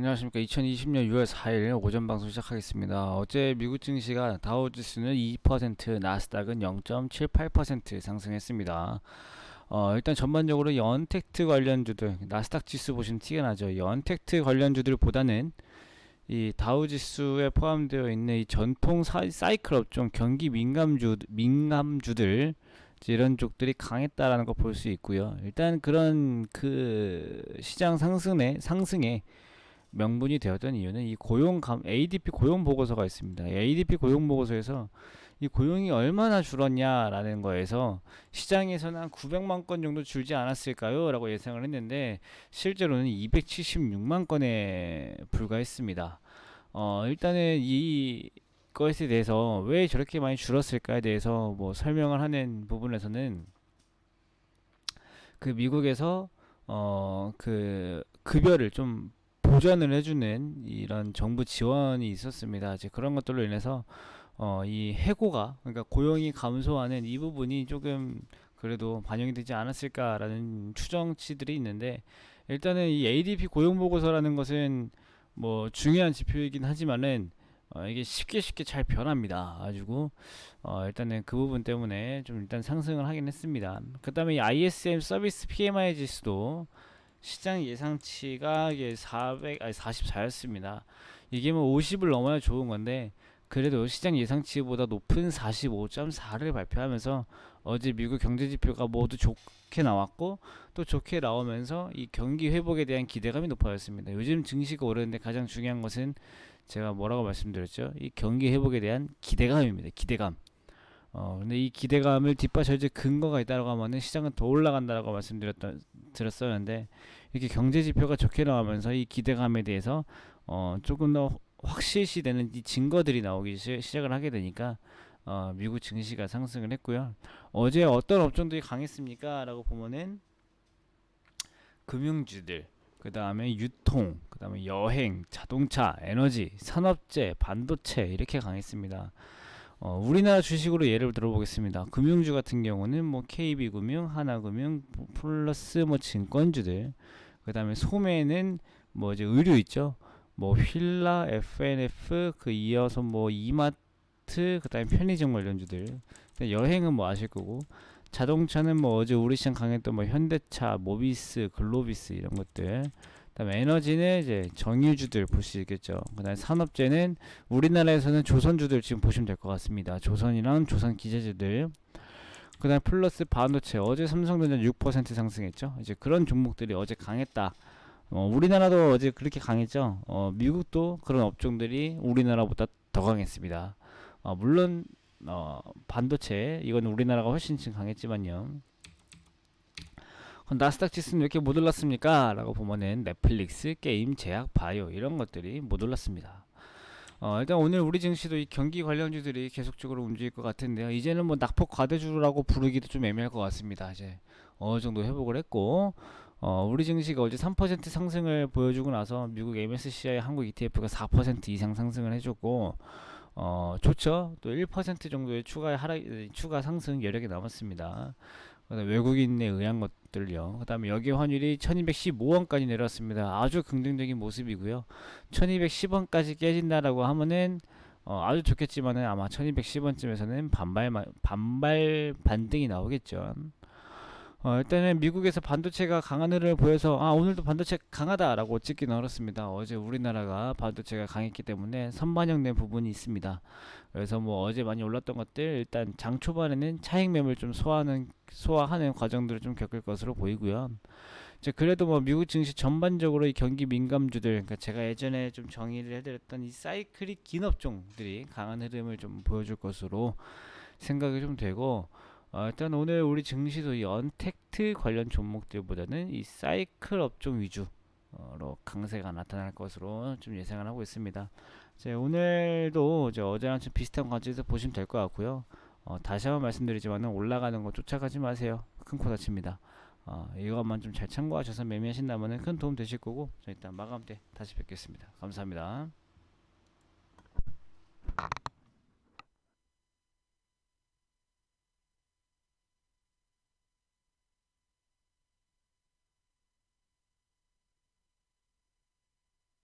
안녕하십니까. 2020년 6월 4일 오전 방송 시작하겠습니다. 어제 미국 증시가 다우지수는 2%, 나스닥은 0.78% 상승했습니다. 어, 일단 전반적으로 연택트 관련주들, 나스닥 지수 보시면 티가 나죠. 연택트 관련주들보다는 이 다우지수에 포함되어 있는 이 전통 사, 사이클 업종 경기 민감주 민감주들 이런 쪽들이 강했다라는 거 볼 수 있고요. 일단 그런 그 시장 상승에 상승에 명분이 되었던 이유는 이 고용 감 ADP 고용 보고서가 있습니다. 이 ADP 고용 보고서에서 이 고용이 얼마나 줄었냐라는 거에서 시장에서는 한 900만 건 정도 줄지 않았을까요? 라고 예상을 했는데 실제로는 276만 건에 불과했습니다. 어, 일단은 이 것에 대해서 왜 저렇게 많이 줄었을까에 대해서 뭐 설명을 하는 부분에서는 그 미국에서 어 그 급여를 좀 보전을 해주는 이런 정부 지원이 있었습니다. 이제 그런 것들로 인해서 어, 이 해고가 그러니까 고용이 감소하는 이 부분이 조금 그래도 반영이 되지 않았을까라는 추정치들이 있는데 일단은 이 ADP 고용 보고서라는 것은 뭐 중요한 지표이긴 하지만은 어, 이게 쉽게 쉽게 잘 변합니다. 가지고 어, 일단은 그 부분 때문에 좀 일단 상승을 하긴 했습니다. 그다음에 이 ISM 서비스 PMI 지수도 시장 예상치가 이게 400 아니 44였습니다. 이게 뭐 50을 넘어야 좋은 건데 그래도 시장 예상치보다 높은 45.4를 발표하면서 어제 미국 경제 지표가 모두 좋게 나왔고 또 좋게 나오면서 이 경기 회복에 대한 기대감이 높아졌습니다. 요즘 증시가 오르는데 가장 중요한 것은 제가 뭐라고 말씀드렸죠? 이 경기 회복에 대한 기대감입니다. 기대감. 어, 근데 이 기대감을 뒷받쳐줄 근거가 있다고 하면은 시장은 더 올라간다라고 말씀드렸던 드렸었는데 이렇게 경제 지표가 좋게 나오면서 이 기대감에 대해서 어, 조금 더 확실시 되는 이 증거들이 나오기 시, 시작을 하게 되니까 어, 미국 증시가 상승을 했고요. 어제 어떤 업종들이 강했습니까? 라고 보면은 금융주들, 그 다음에 유통, 그 다음에 여행, 자동차, 에너지, 산업재, 반도체 이렇게 강했습니다. 어, 우리나라 주식으로 예를 들어보겠습니다. 금융주 같은 경우는 뭐 KB금융, 하나금융, 뭐 플러스 뭐 증권주들, 그 다음에 소매는 뭐 이제 의류 있죠. 뭐 휠라, FNF, 그 이어서 뭐 이마트, 그 다음에 편의점 관련주들. 여행은 뭐 아실 거고, 자동차는 뭐 어제 우리 시장 강했던 뭐 현대차, 모비스, 글로비스 이런 것들. 그다음에 에너지는 이제 정유주들 있겠죠. 그다음에 산업재는 우리나라에서는 조선주들 지금 보시면 될 것 같습니다. 조선이랑 조선 기재주들. 그다음에 플러스 반도체 어제 삼성전자 6% 상승했죠. 이제 그런 종목들이 어제 강했다. 어, 우리나라도 어제 그렇게 강했죠. 어, 미국도 그런 업종들이 우리나라보다 더 강했습니다. 어, 물론 어, 반도체 이건 우리나라가 훨씬 지금 강했지만요. 그럼 나스닥 지수는 왜 이렇게 못 올랐습니까? 라고 보면은 넷플릭스, 게임, 제약, 바이오 이런 것들이 못 올랐습니다. 어, 일단 오늘 우리 증시도 이 경기 관련주들이 계속적으로 움직일 것 같은데요. 이제는 뭐 낙폭 과대주라고 부르기도 좀 애매할 것 같습니다. 이제 어느 정도 회복을 했고, 어, 우리 증시가 어제 3% 상승을 보여주고 나서 미국 MSCI 한국 ETF가 4% 이상 상승을 해줬고, 어, 좋죠. 또 1% 정도의 추가 하락, 추가 상승 여력이 남았습니다. 외국인에 의한 것들요. 그 다음에 여기 환율이 1215원까지 내려왔습니다. 아주 긍정적인 모습이고요. 1210원까지 깨진다라고 하면은 어, 아주 좋겠지만은 아마 1210원쯤에서는 반발 반발 반등이 나오겠죠. 어, 일단은 미국에서 반도체가 강한 흐름을 보여서 아 오늘도 반도체 강하다라고 찍기는 어렵습니다. 어제 우리나라가 반도체가 강했기 때문에 선반영된 부분이 있습니다. 그래서 뭐 어제 많이 올랐던 것들 일단 장 초반에는 차익 매물 좀 소화하는 소화하는 과정들을 좀 겪을 것으로 보이고요. 이제 그래도 뭐 미국 증시 전반적으로 이 경기 민감주들 그러니까 제가 예전에 좀 정의를 해드렸던 이 사이클이 긴 업종들이 강한 흐름을 좀 보여줄 것으로 생각이 좀 되고 어, 일단 오늘 우리 증시도 이 언택트 관련 종목들보다는 이 사이클 업종 위주로 강세가 나타날 것으로 좀 예상을 하고 있습니다. 이제 오늘도 이제 어제랑 좀 비슷한 관점에서 보시면 될 것 같고요. 어, 다시 한번 말씀드리지만 올라가는 거 쫓아가지 마세요. 큰 코 다칩니다. 어, 이것만 좀 잘 참고하셔서 매매하신다면 큰 도움 되실 거고 저 일단 마감 때 다시 뵙겠습니다. 감사합니다.